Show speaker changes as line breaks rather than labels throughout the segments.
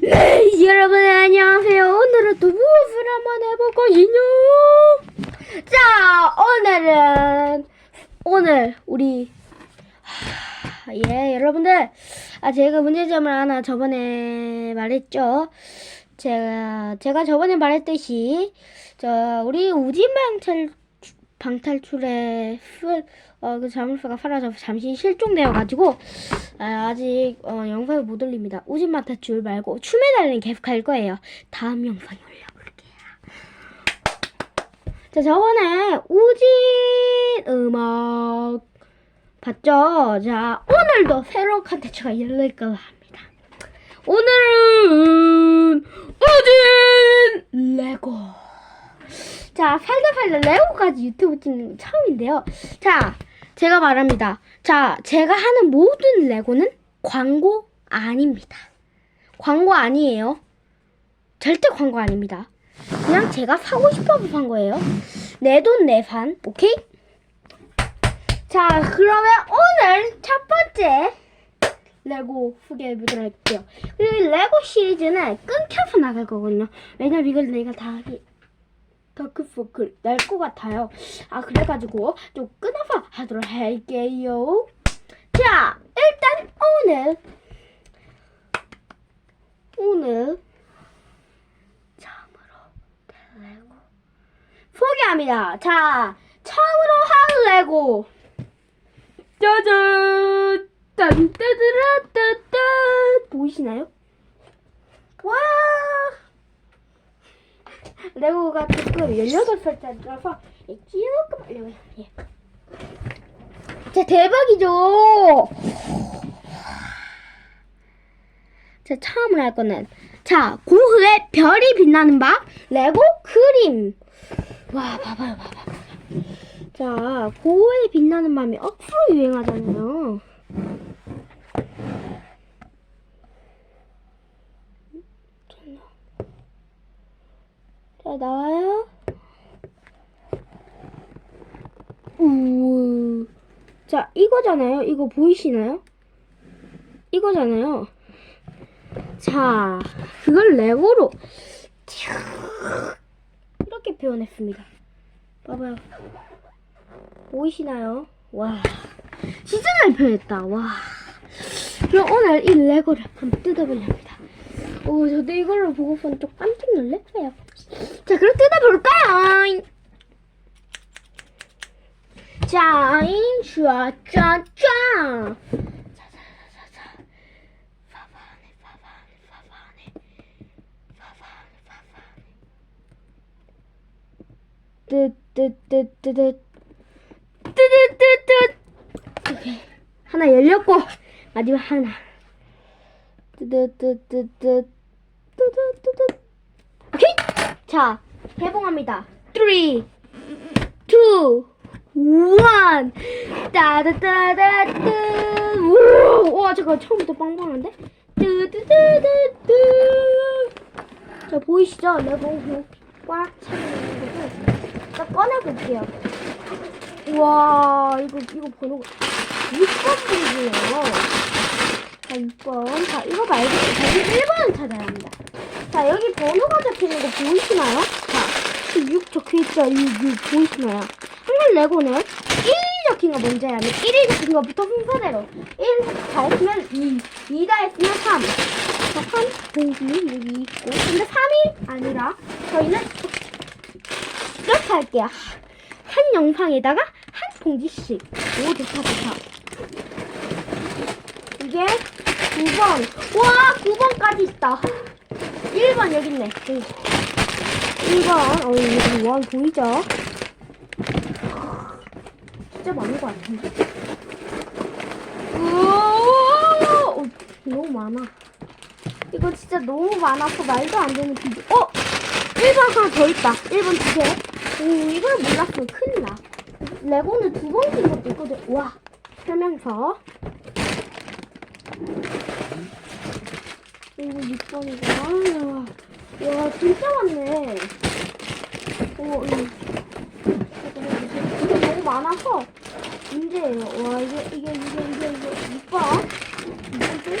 네, 여러분 안녕하세요. 오늘은 또 무엇을 한번 해볼 것이냐? 자, 오늘은 오늘 우리 하, 예, 여러분들 아 제가 문제점을 하나 저번에 말했죠. 제가 제가 저번에 말했듯이 저 우리 우진방탈 방탈출의 풀, 어, 그 자물쇠가 사라져서 잠시 실종되어가지고, 아, 직 어, 영상을 못 올립니다. 우진만 탈출 말고, 춤에 달린 계속 할 거예요. 다음 영상에 올려볼게요. 자, 저번에 우진 음악 봤죠? 자, 오늘도 새로운 컨텐츠가 열릴 거라 합니다. 오늘은 우진 레고. 자, 살다 살다 레고까지 유튜브 찍는 거 처음인데요. 자, 제가 말합니다. 자, 제가 하는 모든 레고는 광고 아닙니다. 광고 아니에요. 절대 광고 아닙니다. 그냥 제가 사고 싶어서 산 거예요. 내 돈 내산, 오케이? 자, 그러면 오늘 첫 번째 레고 소개해보도록 할게요. 그리고 이 레고 시리즈는 끊겨서 나갈 거거든요. 왜냐면 이걸 내가 다 하기 다크서클 날 것 같아요. 아 그래가지고 좀 끊어서 하도록 할게요. 자 일단 오늘 오늘 처음으로 레고 소개합니다. 자 처음으로 한 레고 짜잔 딴따드라따따 보이시나요? 와 레고가 조금 18살짜리라서 조금 어려워요. 예. 자, 대박이죠? 자, 처음으로 할 거는 자, 고흐의 별이 빛나는 방 레고 그림. 와, 봐봐요, 봐봐. 자, 고흐의 빛나는 밤이 억수로 유행하잖아요. 나와요. 우. 자, 이거잖아요. 이거 보이시나요? 이거잖아요. 자, 그걸 레고로 이렇게 표현했습니다. 봐봐요. 보이시나요? 와, 진짜 잘 표현했다. 와. 그럼 오늘 이 레고를 한번 뜯어보렵니다. 오, 저도 이걸로 보고선 좀 깜짝 놀랐어요. 자, 그럼 뜯어볼까요? 파파네, 파파네. 뜨뜨뜨뜨뜨. 뜨뜨뜨뜨. 오케이. 하나 열렸고, 마지막 하나. 뜨뜨뜨뜨뜨. 뜨뜨뜨뜨. 오케이. 자, 개봉합니다. 3, 2, 1. 따다따다뜨. 우와, 와, 잠깐 처음부터 빵빵한데? 뜨뜨뜨뜨뜨. 자, 보이시죠? 그냥 꽉 차있는 거고. 자, 꺼내볼게요. 와, 이거, 이거 번호가 6번이에요. 자, 6번. 자, 이거 말고 저희 1번을 찾아야 합니다. 자, 여기 번호가 적혀있는 거 보이시나요? 자, 6 적혀있죠? 6, 6 보이시나요? 한글 레고는 1이 적힌 거 해야 돼. 1이 적힌 거부터 순서대로. 1 다 했으면 2, 2 다 했으면 3. 자, 3 공기 여기 있고. 근데 3이 아니라 저희는 이렇게 할게요. 한 영상에다가 한 봉지씩. 오, 좋다, 좋다. 이게 9번. 와, 9번까지 있다. 1번 여기 있네. 여기. 1번. 어, 여기 원 보이죠? 진짜 많은 것 같은데. 너무 많아. 이거 진짜 너무 많아서 말도 안 되는 비교. 어! 1번 하나 더 있다. 1번 두 개. 오, 이걸 몰랐으면 큰일 나. 레고는 두 번 낀 것도 있거든. 와. 설명서. 이거 6번이구나. 와, 와, 진짜 많네. 오, 이. 이게 너무 많아서 문제예요. 와, 이게, 이게, 이게, 이게, 이게. 6번. 뭐지?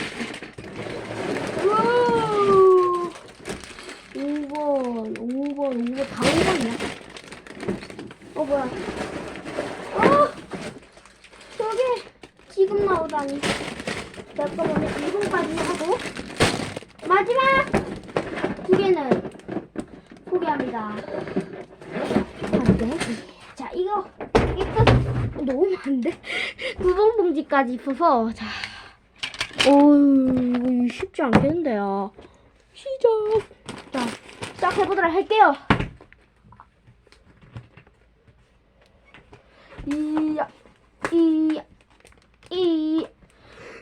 여기까지 입어서 자, 어우 이거 쉽지 않겠는데요. 시작. 자, 시작해보도록 할게요. 이야, 이야, 이.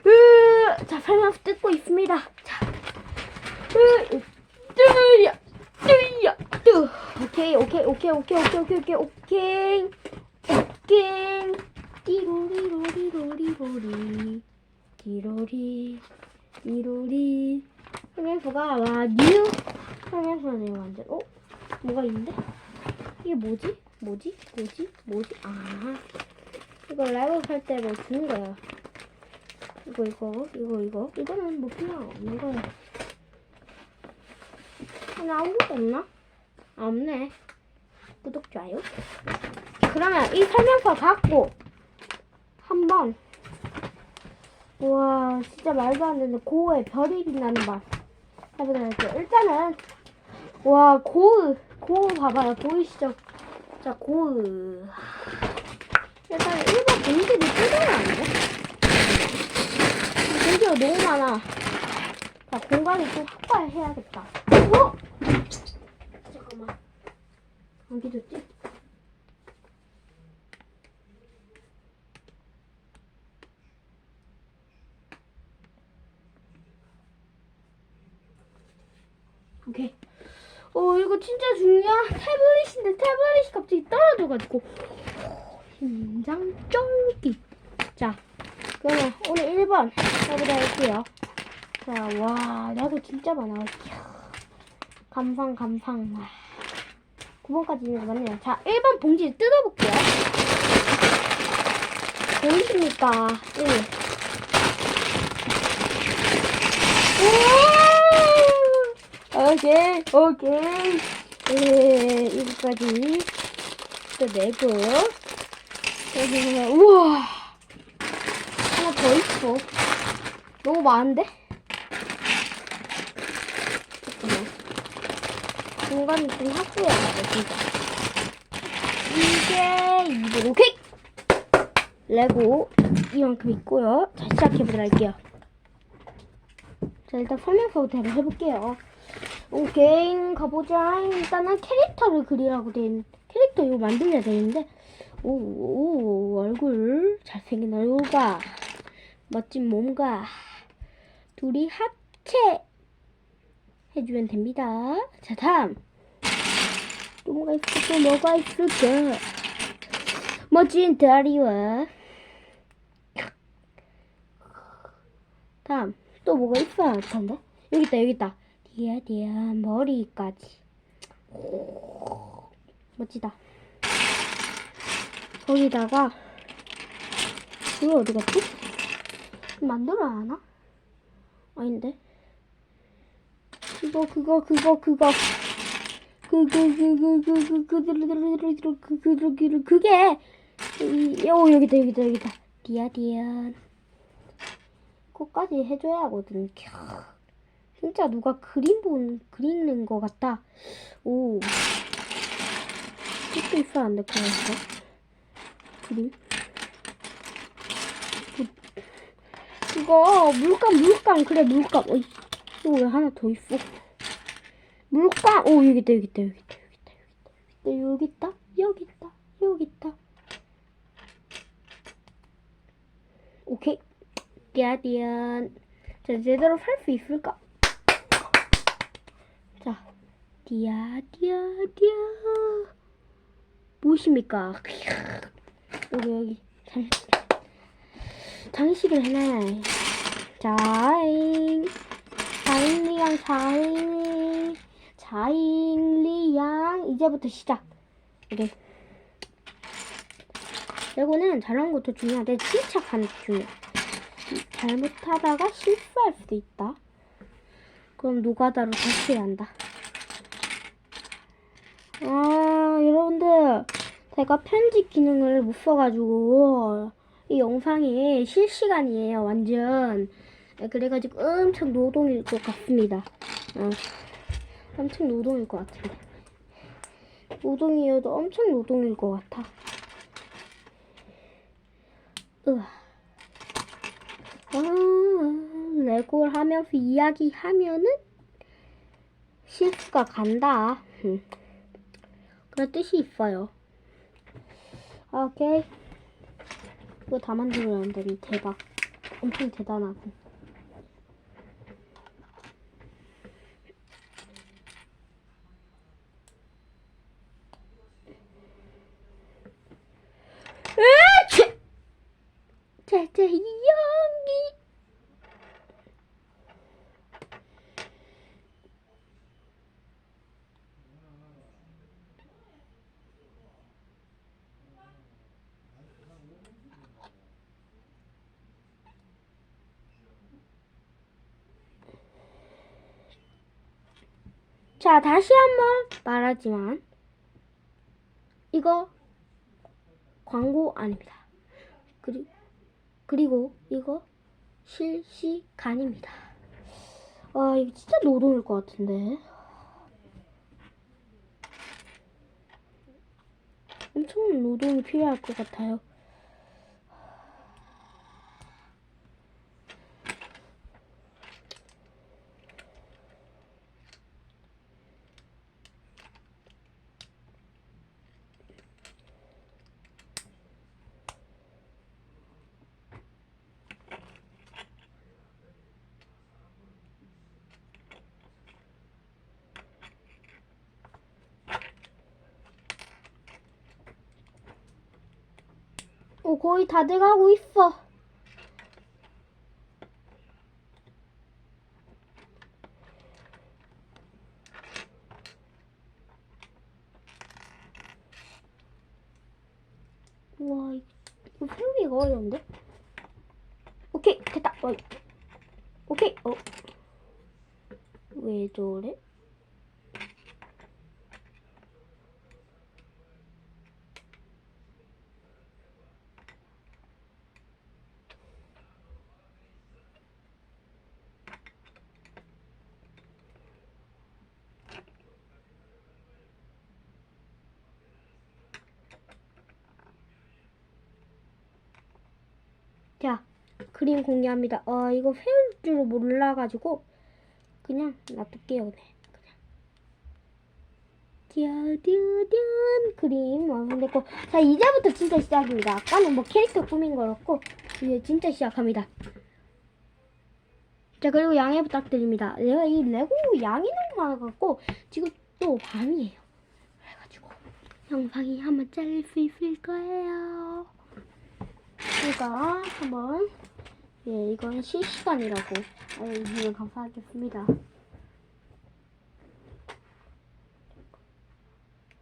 으, 자, 팔만 뜯고 있습니다. 자, 뜨야, 뜨야, 뜨. 오케이, 오케이, 오케이, 오케이, 오케이, 오케이, 오케이, 오케이. 띠로리로리로리로리, 띠로리, 띠로리. 설명서가 와뉴 설명서네요 완전. 어, 뭐가 있는데? 이게 뭐지? 뭐지? 뭐지? 뭐지? 아, 이거 라이브 할때 뭐 주는 거야. 이거 이거 이거 이거 이거는 뭐 필요 없는 거야. 아니 아무것도 없나? 아, 없네. 구독 좋아요. 그러면 이 설명서 갖고 한번 와 진짜 말도 안 되는 고의 별이 빛나는 맛 해보도록. 일단은 와 고의 고 봐봐요 보이시죠? 자 고의 일단 1번 봉지를 뜯어야 안 돼? 공기가 너무 많아. 자, 공간을 좀 확보해야겠다. 어? 잠깐만. 어디 뒀지? 오케이. 어, 이거 진짜 중요한 태블릿인데 태블릿이 갑자기 떨어져가지고. 심장 쫄깃. 자, 그러면 오늘 1번 해보자 할게요. 자, 와, 레고 진짜 많아. 감상, 감상. 와. 9번까지 있는 거 맞네요. 자, 1번 봉지 뜯어볼게요. 보이십니까? 1. 오 케이, 오케이. 네, 이거까지 뜯어내고. 우와. 하나 더 있어. 너무 많은데? 잠깐만. 공간을 좀 확보해야겠다, 진짜. 이게, 이거, 오케이! 레고, 이만큼 있고요. 자, 시작해보도록 할게요. 자, 일단 설명서부터 해볼게요. 오케이, 가보자. 일단은 캐릭터를 그리라고 된, 캐릭터 이거 만들어야 되는데, 오, 오, 얼굴, 잘생긴 얼굴과, 멋진 몸과 둘이 합체 해주면 됩니다. 자, 다음. 또 뭐가 있을까? 또 뭐가 있을까? 멋진 다리와 다음. 또 뭐가 있어야 할 텐데? 여기 있다, 여기 있다. 디아, 머리까지. 멋지다. 거기다가, 이거 어디 갔지? 만들어야 하나? 아닌데. 이거 그거 그거 그거 그그그그그그그그그그그 그게 요 여기다 여기다 여기다 디아디안 그거까지 해줘야 하거든. 캬. 진짜 누가 그림 본 그리는 것 같다. 오. 이것도 있어야 안 될 것 같아. 그림. 이거 물감 물감. 그래 물감. 어이 이거 왜 하나 더 있어? 물감. 오 여기 있다 여기 있다 여기 있다 여기 있다 여기 있다 여기 있다. 여기 있다 오케이. 자 제대로 살 수 있을까 자 디아 디아 디아. 무엇입니까? 여기 여기. 잘 장식을 해놔야 자잉. 자잉리양 자잉 자잉리양. 이제부터 시작. 오케이. 레고는 잘하는 것도 중요한데 침착하는 것도 중요해. 잘못하다가 실수할 수도 있다. 그럼 노가다로 다시 해야 한다 아 여러분들 제가 편집 기능을 못 써가지고 이 영상이 실시간이에요, 완전. 네, 그래가지고 엄청 노동일 것 같습니다. 어, 엄청 노동일 것 같은데. 노동이어도 엄청 노동일 것 같아. 으아. 아, 레고를 하면서 이야기하면은 실수가 간다. 음. 그런 뜻이 있어요. 오케이. 이거 다 만들었는데 대박. 엄청 대단하고. 으치! 제제 연기. 자, 다시 한번 말하지만 이거 광고 아닙니다. 그리, 그리고 이거 실시간입니다. 아, 이거 진짜 노동일 것 같은데. 엄청 노동이 필요할 것 같아요. 어, 거의 다 돼가고 있어. 우와, 이- 이거 세우기가 어려운데? 오케이, 됐다. 어, 오케이, 어. 왜 저래? 자, 그림 공개합니다. 아, 이거 세울 줄 몰라가지고 그냥 놔둘게요. 네. 듀듀듀 그림 완성됐고 자 이제부터 진짜 시작입니다. 아까는 뭐 캐릭터 꾸민 거였고 이제 진짜 시작합니다. 자 그리고 양해 부탁드립니다. 내가 이 레고 양이 너무 많아갖고 지금 또 밤이에요. 그래가지고 영상이 한번 잘릴 수 있을 거예요. 제가 한번 예 이건 실시간이라고 알려주시면 감사하겠습니다.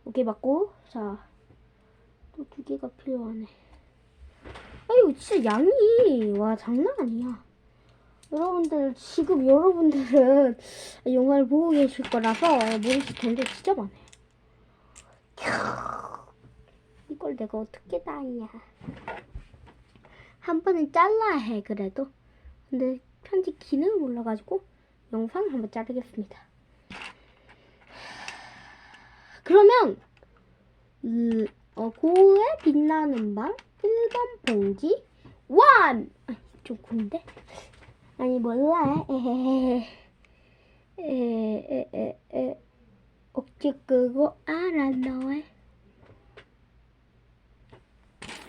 오케이 맞고 자 또 두 개가 필요하네. 아유 진짜 양이 와 장난 아니야. 여러분들 지금 여러분들은 영화를 보고 계실 거라서 모르실 텐데 진짜 많아요. 이걸 내가 어떻게 다 했냐. 한 번은 잘라야 해 그래도. 근데 편집 기능을 몰라가지고 영상을 한번 자르겠습니다. 그러면 음, 어, 고의 빛나는 방 1번 봉지 원! 좀 군데? 아니 몰라. 에헤헤 에에에에 억지 끄고 알아 너의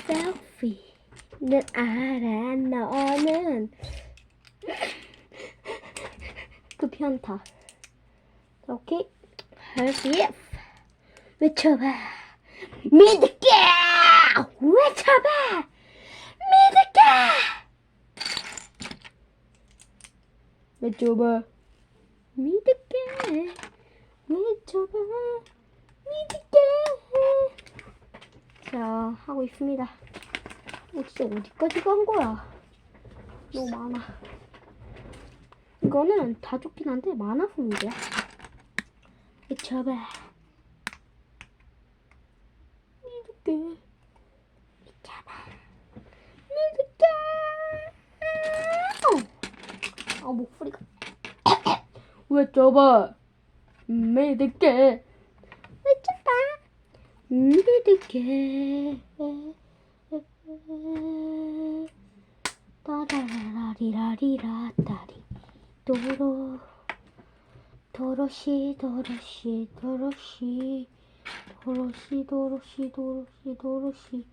셀피 는 알아 너는. 그 편타. 오케이. 할수 있 외쳐봐. 믿을게! 외쳐봐! 믿을게! 외쳐봐. 믿을게. 외쳐봐. 믿을게. 자 하고 있습니다 어, 진짜 어디까지 간 거야? 너무 많아. 이거는 다 좋긴 한데 많아서 문제야. 미쳐봐. 이렇게. 미쳐봐. 어. 아 목소리가 왜 좁아? 믿을게 왜 좁아? 믿을게 따라라리라리라 따리. 도로 도로시 도로시 도로시. 도로시 도로시 도로시 도로시.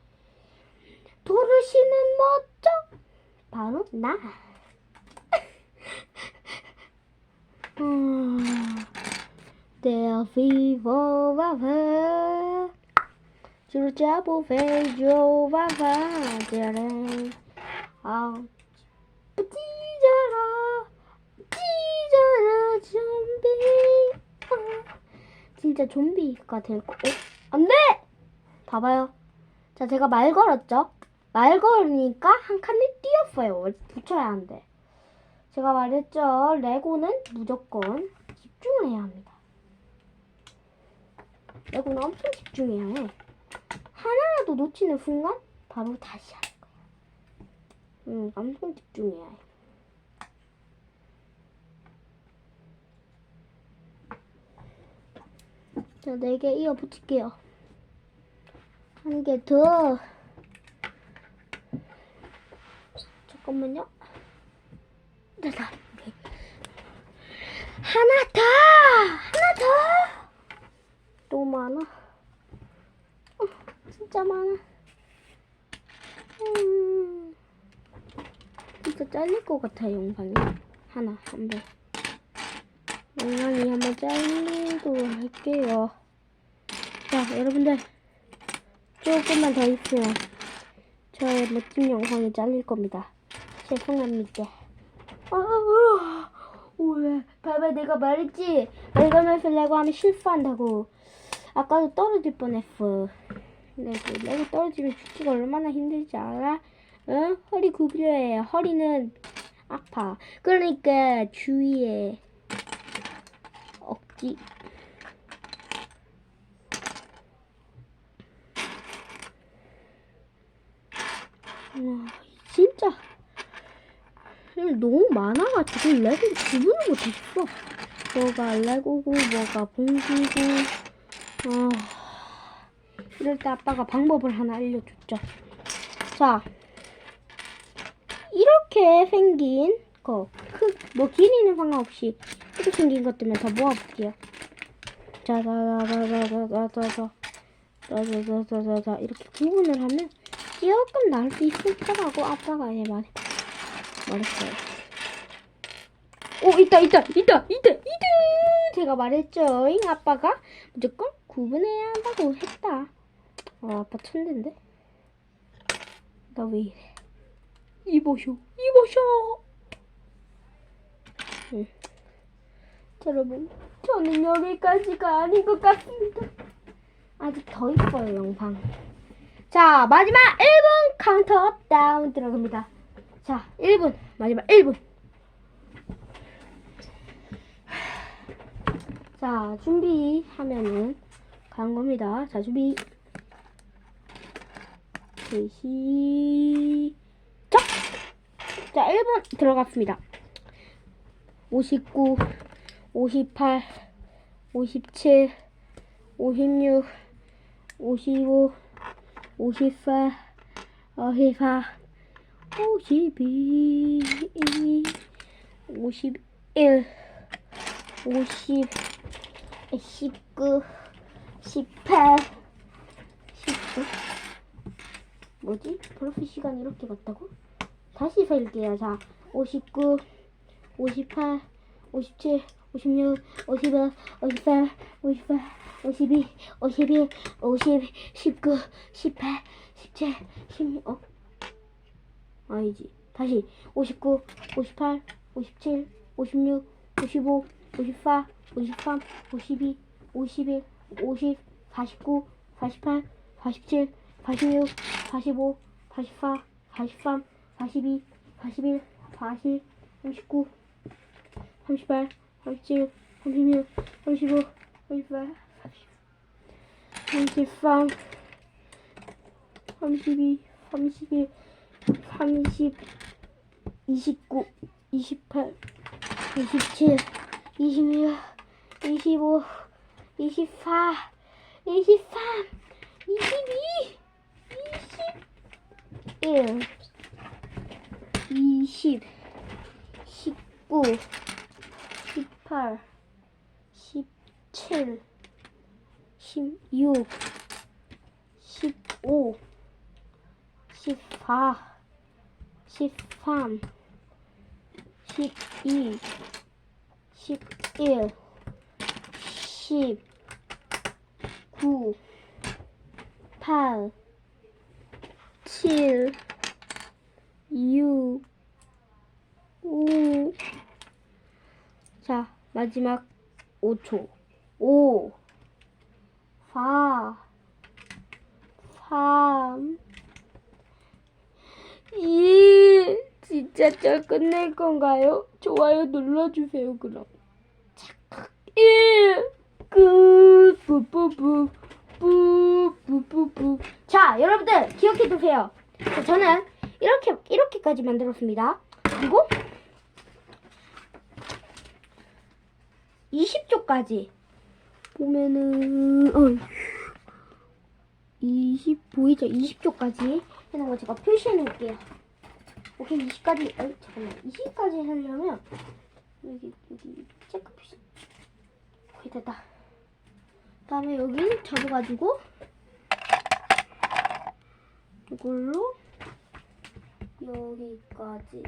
도로시는 멋져 바로 나. vivo va va Sur chapo feio va va 아 찢어라 찢어라 좀비 아, 진짜 좀비가 될 거. 어? 안 돼! 봐봐요. 자, 제가 말 걸었죠? 말 걸으니까 한 칸을 띄었어요. 붙여야 한대. 제가 말했죠. 레고는 무조건 집중을 해야 합니다. 레고는 엄청 집중해야 해. 하나라도 놓치는 순간 바로 다시 하는 거야. 음, 엄청 집중해야 해. 자, 네 개 이어 붙일게요. 한 개 더. 잠깐만요. 됐다. 오케이. 하나 더! 하나 더! 너무 많아. 어, 진짜 많아. 음, 진짜 잘릴 것 같아, 영상이. 하나, 한 번. 영상이 한번 잘리도록 할게요. 자, 여러분들. 조금만 더 있으면 저의 멋진 영상이 잘릴 겁니다. 죄송합니다. 아, 왜? 봐봐, 내가 말했지? 말가면서 레고 하면 실수한다고. 아까도 떨어질 뻔했어. 레고, 레고 떨어지면 죽기가 얼마나 힘들지 알아? 응? 허리 구부려야 해. 허리는 아파. 그러니까 주위에 억지. 와, 진짜. 너무 많아가지고 레고 구분을 못했어. 뭐가 레고고, 뭐가 봉지고. 아, 이럴 때 아빠가 방법을 하나 알려줬죠. 자, 이렇게 생긴 거, 크, 뭐 길이는 상관없이 이렇게 생긴 것들만 다 모아볼게요. 자자자 자 자 자 자 자 자 자 자 자 자 이렇게 구분을 하면 조금 나을 수 있을 거라고 아빠가 예말 말했어요. 오 있다 있다 있다 있다 있다 제가 말했죠. 잉 아빠가 무조건 구분해야 한다고 했다. 아 아빠 천재인데? 나 왜 이래? 이보쇼 이보쇼. 응. 자, 여러분 저는 여기까지가 아닌 것 같습니다. 아직 더 있어요 영상. 자 마지막 1분 카운터 다운 들어갑니다. 자 1분 마지막 1분. 자 준비하면은 가는 겁니다. 자 준비. 네, 시작. 자 1분 들어갔습니다. 59 58, 57, 56, 55, 54, 54, 52, 51, 50, 19, 18, 19. 뭐지? 벌써 시간이 이렇게 갔다고? 다시 셀게요. 자, 59, 58, 57, 56, 55, 54, 58, 52, 51, 50, 19, 18, 17, 16, 어? 아니지. 다시. 59, 58, 57, 56, 55, 54, 53, 52, 51, 50, 49, 48, 47, 46, 45, 44, 43, 42, 41, 40, 39, 38, 37, 36, 35, 38, 33, 32, 31, 30, 29, 28, 27, 26, 25, 24, 23, 22, 21, 20, 19, 18, 17, 16, 15, 14, 13, 12, 11, 10, 9, 8, 7, 6, 5. 자, 마지막 5초. 5, 4, 3, 2. 진짜 저 끝낼 건가요? 좋아요 눌러주세요, 그럼. 1. 끝. 뿌뿌뿌. 뿌뿌뿌뿌. 자, 여러분들 기억해 두세요. 자, 저는 이렇게 이렇게까지 만들었습니다. 그리고 20초까지 보면은 어, 20 보이죠? 20초까지 해놓은 거 제가 표시해 놓을게요. 오케이 20까지 어 잠깐만 20까지 하려면 여기 여기 체크 표시 오케이 됐다. 그다음에 여기 접어가지고 이걸로 여기까지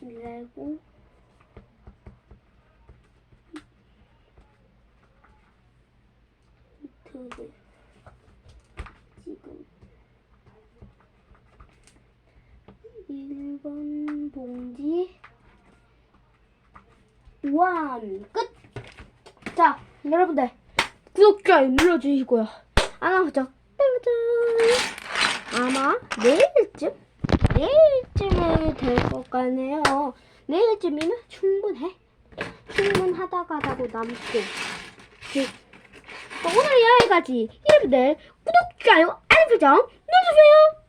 내고 히트를 지금 1번 봉지 완 끝! 자 여러분들 구독 좋아요 눌러주시고요. 설정. 짜잔. 아마 내일쯤 내일쯤에 될 것 같네요. 내일쯤이면 충분해. 충분하다가다고 남고 그, 오늘 여기까지. 여러분들 구독 좋아요 알람 설정 눌러주세요